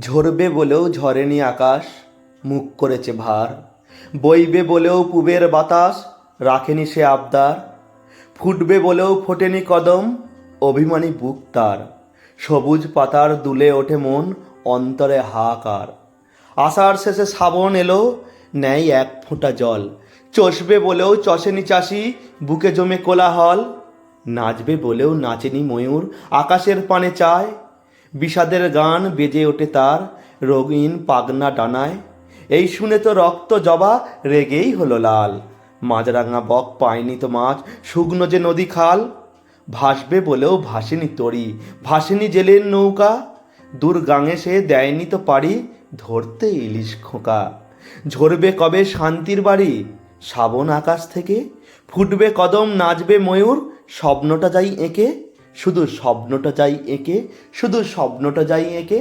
ঝরবে বলেও ঝরেনি আকাশ, মুখ করেছে ভার। বইবে বলেও পুবের বাতাস, রাখেনি সে আবদার। ফুটবে বলেও ফোটেনি কদম, অভিমানী বুক তার। সবুজ পাতার দুলে ওঠে মন, অন্তরে হাহাকার। আষাঢ় শেষে শ্রাবণ এলো, নেয় এক ফোঁটা জল। চষবে বলেও চষেনি চাষি, বুকে জমে কোলাহল। নাচবে বলেও নাচেনি ময়ূর, আকাশের পানে চায় বিষাদের গান বেজে ওঠে তার, রঙিন পাগনা ডানায়। এই শুনে তো রক্ত জবা রেগেই হলো লাল। মাঝরাঙা বক পায়নি তো মাছ, শুকনো যে নদী খাল। ভাসবে বলেও ভাসেনি তরি, ভাসেনি জেলের নৌকা। দূর গাঙে সে দেয়নি তো পারি ধরতে ইলিশ খোঁকা। ঝরবে কবে শান্তির বাড়ি, শ্রাবণ আকাশ থেকে? ফুটবে কদম, নাচবে ময়ূর, স্বপ্নটা যাই এঁকে। শুধু স্বপ্নটা যাই এঁকে শুধু স্বপ্নটা যাই এঁকে